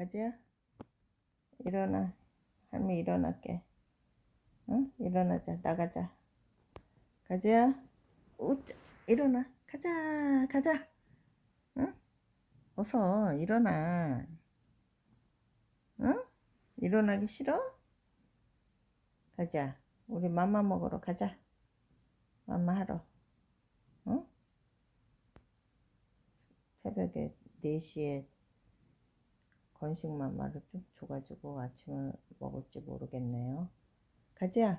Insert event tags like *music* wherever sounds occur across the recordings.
가지야 일어나. 할미 일어날게. 응? 일어나자. 나가자. 가지야 우짜 일어나. 가자. 가자. 응? 어서 일어나. 응? 일어나기 싫어? 가자. 우리 맘마 먹으러 가자. 맘마 하러. 응? 새벽에 4시에 건식 맘마를 좀 줘가지고 아침을 먹을지 모르겠네요. 가자.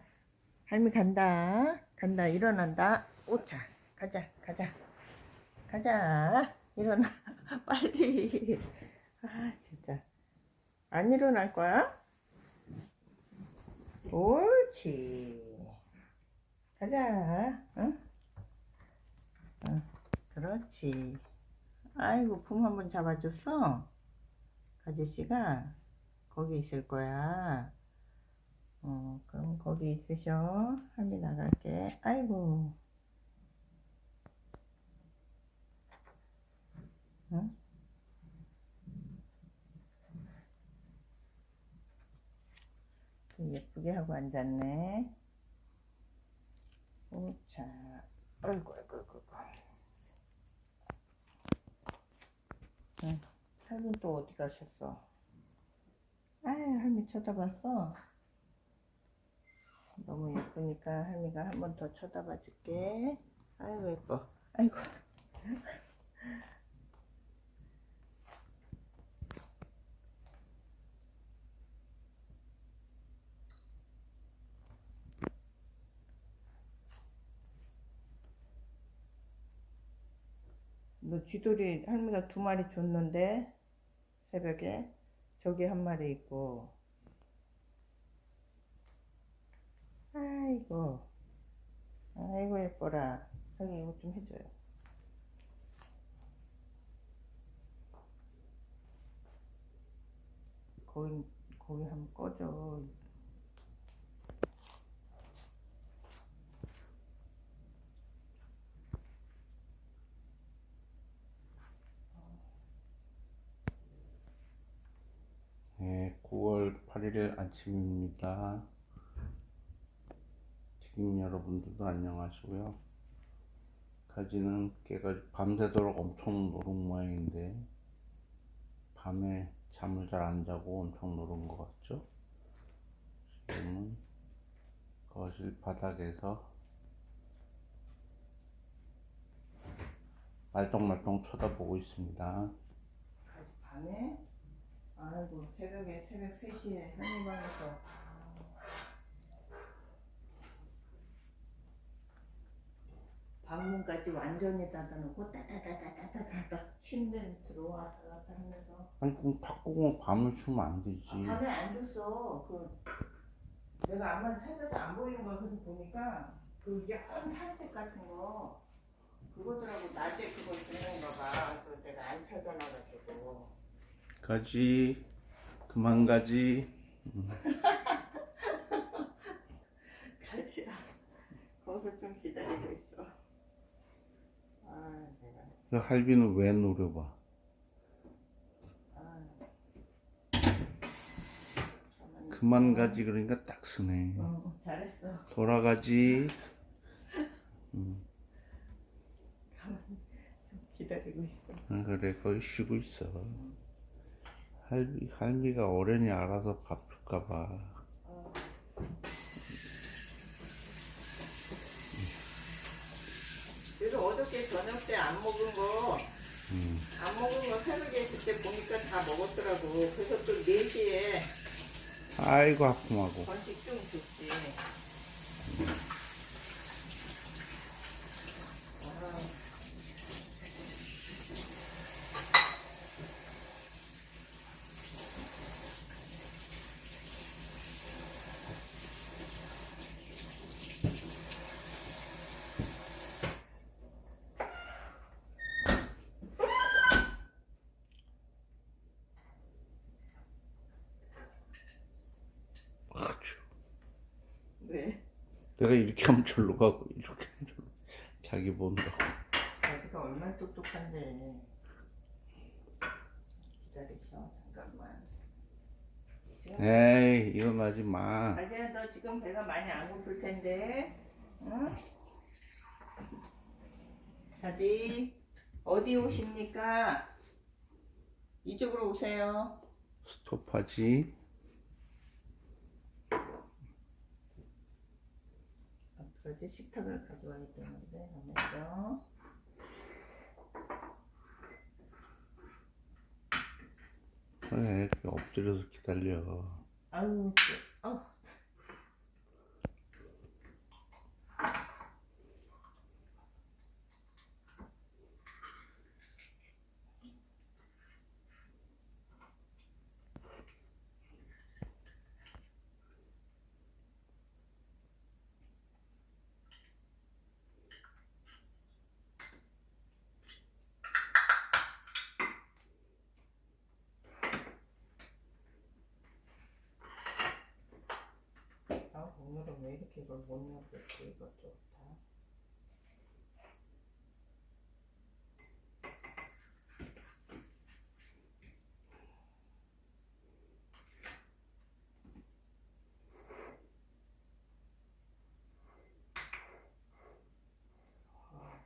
할미 간다. 간다. 일어난다. 오차. 가자. 가자. 가자. 일어나. *laughs* 빨리. 아, 진짜. 안 일어날 거야? 옳지. 가자. 응? 응. 그렇지. 아이고, 품 한번 잡아줬어? 가지씨가 거기 있을 거야. 어, 그럼 거기 있으셔. 할미 나갈게. 아이고. 응? 또 예쁘게 하고 앉았네. 오차. 아이고, 아이고, 아이고. 아이고. 응. 할머니 또 어디 가셨어? 아유, 할머니 쳐다봤어? 너무 예쁘니까 할미가 한 번 더 쳐다봐 줄게. 아이고, 예뻐. 아이고. 너 쥐돌이 할미가 두 마리 줬는데 새벽에 저기 한 마리 있고 아이고 아이고 예뻐라. 여기 이거 좀 해줘요. 거기 거기 한번 꺼줘 네, 9월 8일 아침입니다. 지금 여러분들도 안녕하시고요. 가지는 깨가 밤새도록 엄청 노른 모양인데 밤에 잠을 잘 안 자고 엄청 노른 것 같죠? 지금은 거실 바닥에서 말똥말똥 쳐다보고 있습니다. 밤에 아이고 새벽에 새벽 3시에 한의방에서 방문까지 완전히 닫아놓고 따다다다다다다 침대 들어왔다 갔다 하면서 아니 그럼 탁구공 밤을 추면 안 되지. 아, 밤에 안 줬어. 그 내가 아마 새벽에 안 보이는 걸 그래서 보니까 그 연한 살색 같은 거 그거더라고. 낮에 그걸 주는 거가 그래서 내가 안 찾아놔가지고 가지 그만 가지. *laughs* 가지야. 거기서 좀 기다리고 있어. 아 내가. 그 할비는 왜 노려봐? 아 그만 가지 그러니까 딱 쓰네. 어 잘했어. 돌아가지. 가만히 좀 기다리고 있어. 아, 그래 거기 쉬고 있어 할비 할비가 어련히 알아서 밥 줄까봐 어. 그래서 어저께 저녁 때 안 먹은 거, 음. 안 먹은 거 새벽에 그때 보니까 다 먹었더라고. 그래서 또 4시에 아이고 아픔하고 건식 좀 줬지. 아, 아주 왜? 내가 이렇게 하면 절로 가고 이렇게 하면 절로 자기 본다고 아직가 얼마나 똑똑한데. 기다리셔. 잠깐만. 에이 일어나지 마. 아재야 너 지금 배가 많이 안 고플 텐데. 응? 자지 어디 오십니까? 이쪽으로 오세요. 스톱하지. 그러지 식탁을 가져와야 되는데 잠깐만요. 그래 엎드려서 기다려. 아유, 또, 아우. 아, 오늘은 왜 이렇게 이걸 못 넣었지? 이거 좋다. 아,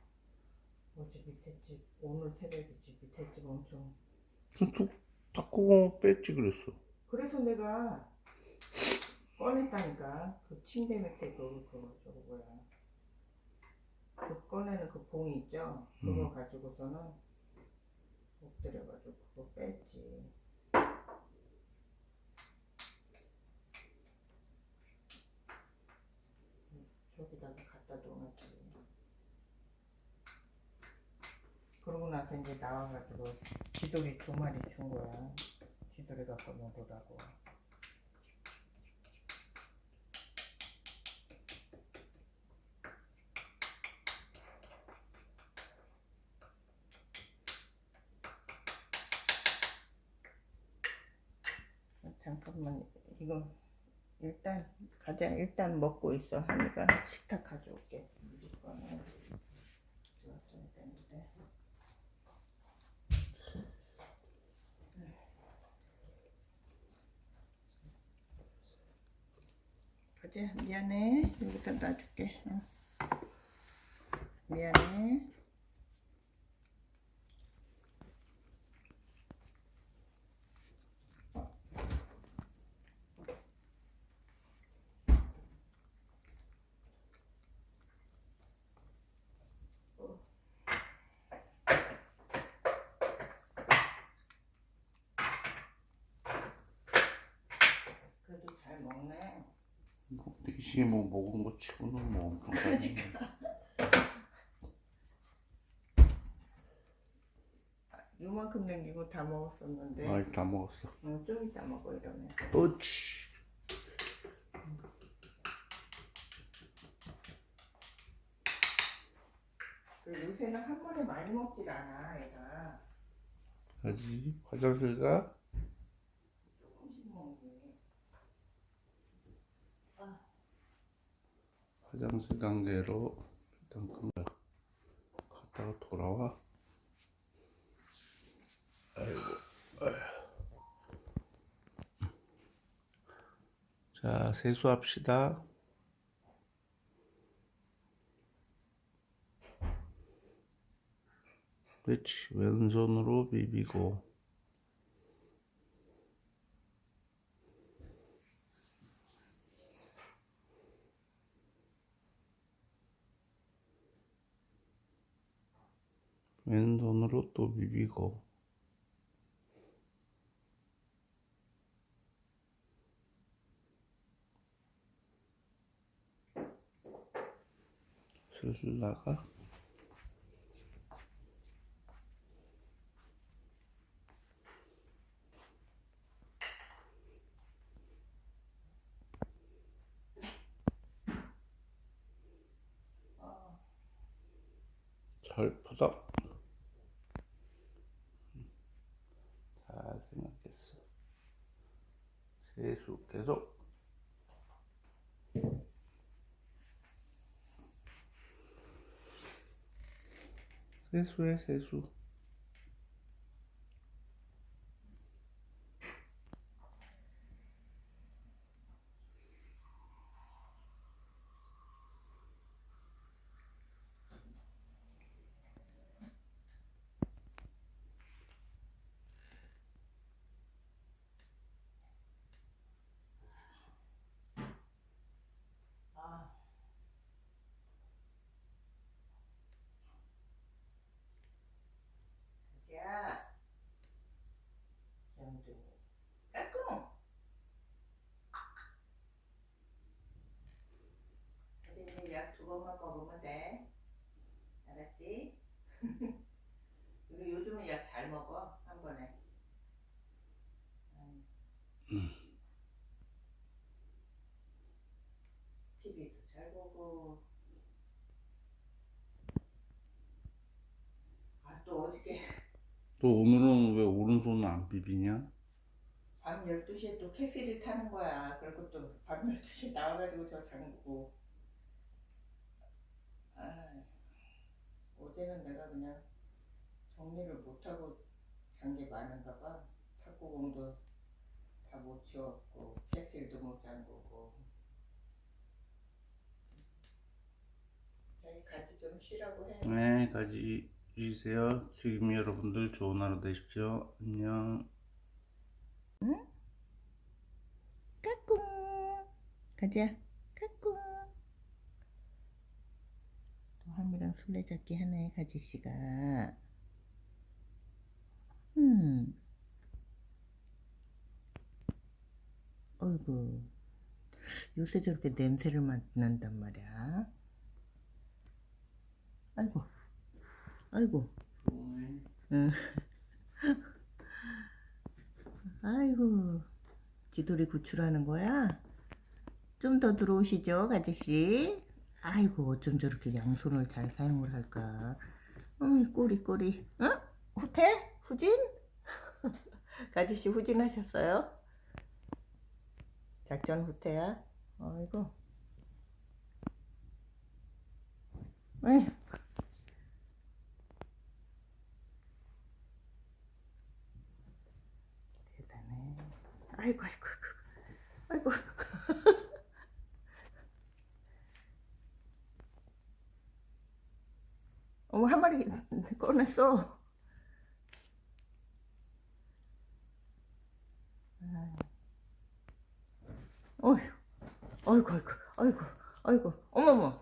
어제 밑에 집, 오늘 테레비 집 밑에 집 엄청 툭 닦고 뺐지 그랬어. 그래서 내가 꺼냈다니까. 그 침대 밑에 그 그거 저거 뭐야. 그 꺼내는 그 봉이 있죠? 그거 가지고서는 엎드려가지고 그거 뺐지. 저기다가 갖다 놓았지. 그러고 나서 이제 나와가지고 쥐돌이 두 마리 준 거야. 쥐돌이 갖고 먹으라고 잠깐만 이거 일단 가자. 일단 먹고 있어. 하니까 식탁 가져올게. 가자. 미안해. 여기다 놔줄게. 응. 미안해 그래도 잘 먹네 이 시에 뭐 먹은 거 치고는 뭐 엄청 많이. 요만큼 남기고 다 먹었었는데 아이 다 먹었어. 응, 좀 이따 먹어 이러면 어치. 그 요새는 한 번에 많이 먹질 않아 애가 가지 화장실 가. 조금씩 먹는 화장실 관계로 일단 끊어. 갔다가 돌아와. 아이고. 자 세수합시다. 그렇지 왼손으로 비비고 왼손으로 또 비비고. 슬슬 나가. 철푸덕 잘 생각했어 세수 계속 세수해 세수 그것만 먹으면 돼. 알았지? *laughs* 그리고 요즘은 약 잘 먹어 한 번에. 음. TV도 잘 보고. 아 또 어저께 또 오늘은 왜 오른손은 안 비비냐? 밤 12시에 또 캐피를 타는 거야. 그리고 또 밤 12시에 나와가지고 저 잠그고. 아, 어제는 내가 그냥 정리를 못하고 잔 게 많은가 봐. 탁구공도 다 못 치웠고, 캐필도 못 잠그고. 저희 같이 좀 쉬라고 해. 네, 가지 주세요. 지금 여러분들 좋은 하루 되십시오. 안녕. 까꿍. 가자. 까꿍. 또 할미랑 술래잡기 하네, 가지씨가. 음. 어이구. 요새 저렇게 냄새를 맡는단 말이야. 아이고. 아이고. 응. *laughs* 아이고. 지돌이 구출하는 거야? 좀 더 들어오시죠, 가지씨. 아이고, 어쩜 저렇게 양손을 잘 사용을 할까. 어이, 꼬리, 꼬리. 응? 후퇴? 후진? *laughs* 가지씨 후진하셨어요? 작전 후퇴야? 아이고. 에이. 대단해. 아이고, 아이고. 아이고. 어머, 한 마리 꺼냈어. 어휴, 아이고, 아이고, 아이고, 아이고, 어머머.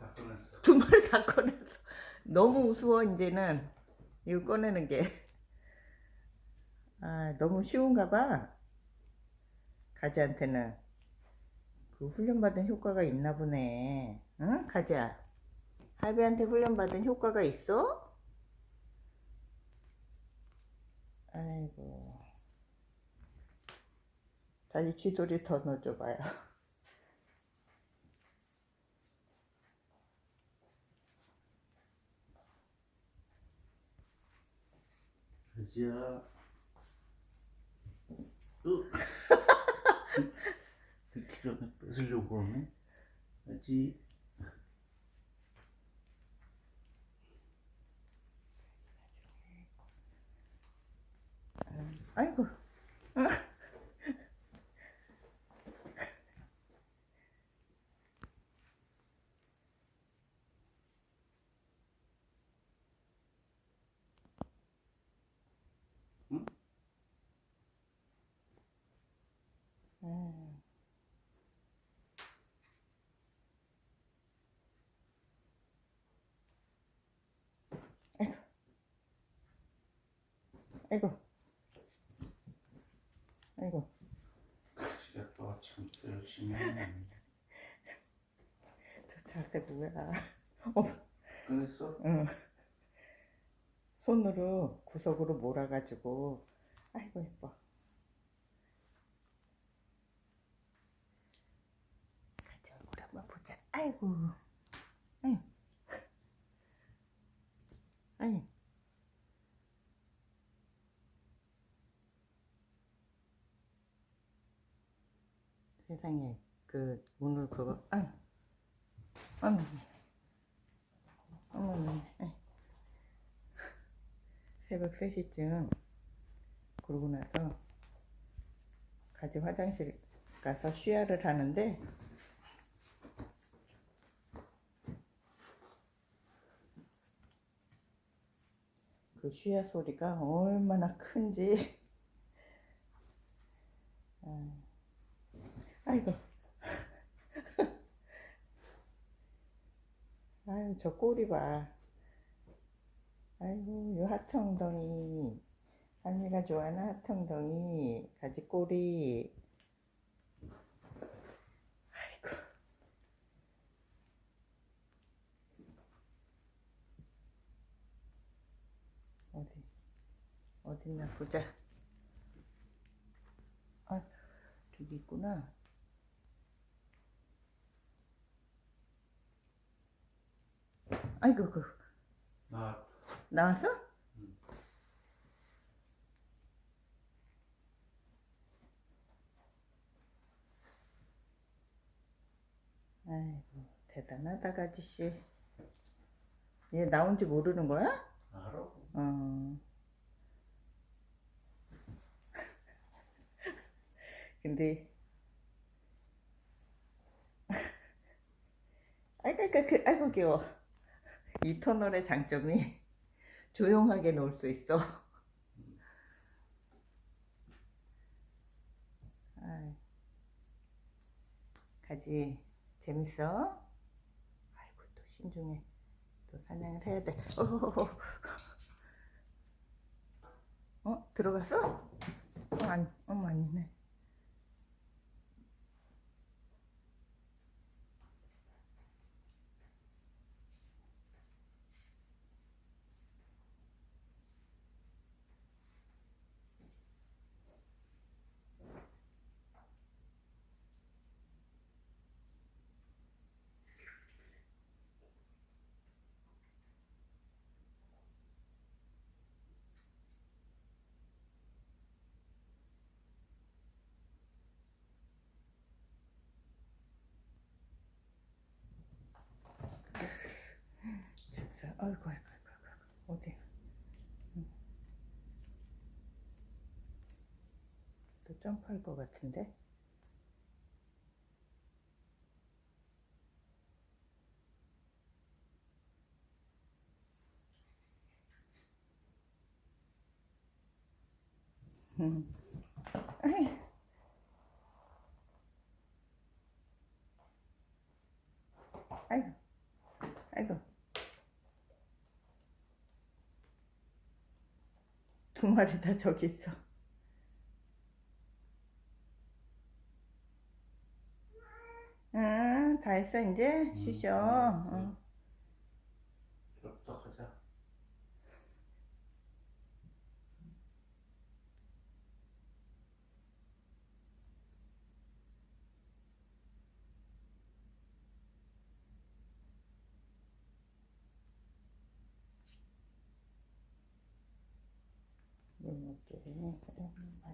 두 마리 다 꺼냈어. 너무 우스워, 이제는. 이거 꺼내는 게. 아, 너무 쉬운가 봐. 가지한테는. 그 훈련받은 효과가 있나 보네. 응? 가지야. 할배한테 훈련받은 효과가 있어? 아이고. 자, 이 쥐돌이 더 넣어줘봐요. 가지야. 으. *laughs* 듣기 전에 뺏으려고. 가지. 아이고. 응? 음. 아이고. 아이고. 아이고. 아침 또 열심히 하네. *laughs* 저 자세 뭐야? *laughs* 어, 끝냈어? 응. 손으로 구석으로 몰아가지고, 아이고 예뻐. 같이 얼굴 한번 보자. 아이고, 아이, *laughs* 아이. 세상에 그 오늘 그거, 아, 어머, 어머, 아이. 새벽 3시쯤 그러고 나서 가지 화장실 가서 쉬야를 하는데 그 쉬야 소리가 얼마나 큰지. *laughs* 아, 아이고. *laughs* 아유, 저 꼬리 봐. 아이고, 요 하트 엉덩이. 할미가 좋아하는 하트 엉덩이. 가지 꼬리. 아이고. 어디, 어딨나 보자. 아, 저기 있구나. 아이고, 그 나 나왔어? 아이고 대단하다 가지씨. 얘 나온 지 모르는 거야? 알아? 어. *laughs* 근데 *laughs* 아이고 아이고 그- 아이고 귀여워. 이 터널의 장점이 *laughs* 조용하게 놀 수 있어. *laughs* 가지 재밌어? 아이고 또 신중해. 또 사냥을 해야 돼. *laughs* 어 들어갔어? 어 아니, 어머 아니네. 됐어. 아이고 아이고 아이고 아이고 어디? 응. 또 점프할 것 같은데? 음. 아이. 아이고, 아이고. 두 마리 다 저기 있어. 응, 다 했어, 이제? 쉬셔. 응. 이렇다 가자. 물 먹게. 그래,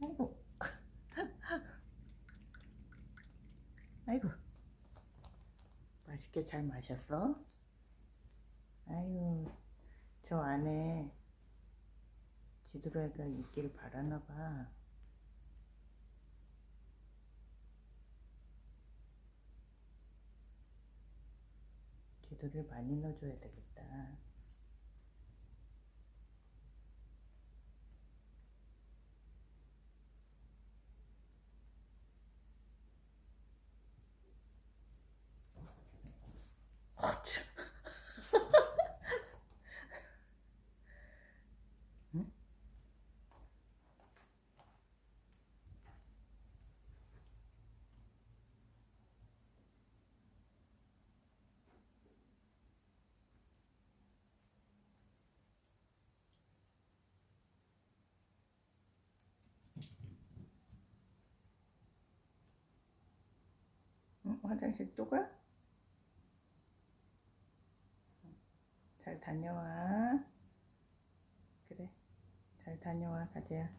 아이고. 아이고. 맛있게 잘 마셨어? 아유, 저 안에 지드래가 있기를 바라나 봐. 지도를 많이 넣어줘야 되겠다. 어참. 응? 응? 화장실 또 가? 잘 다녀와. 그래. 잘 다녀와, 가지야.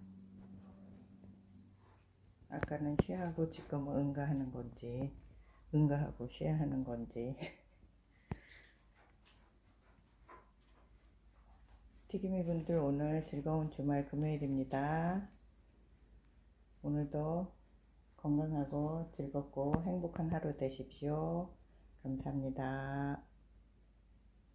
아까는 쉬하고 지금은 응가하는 건지, 응가하고 쉬하는 건지. *laughs* 튀김이 분들 오늘 즐거운 주말 금요일입니다. 오늘도 건강하고 즐겁고 행복한 하루 되십시오. 감사합니다.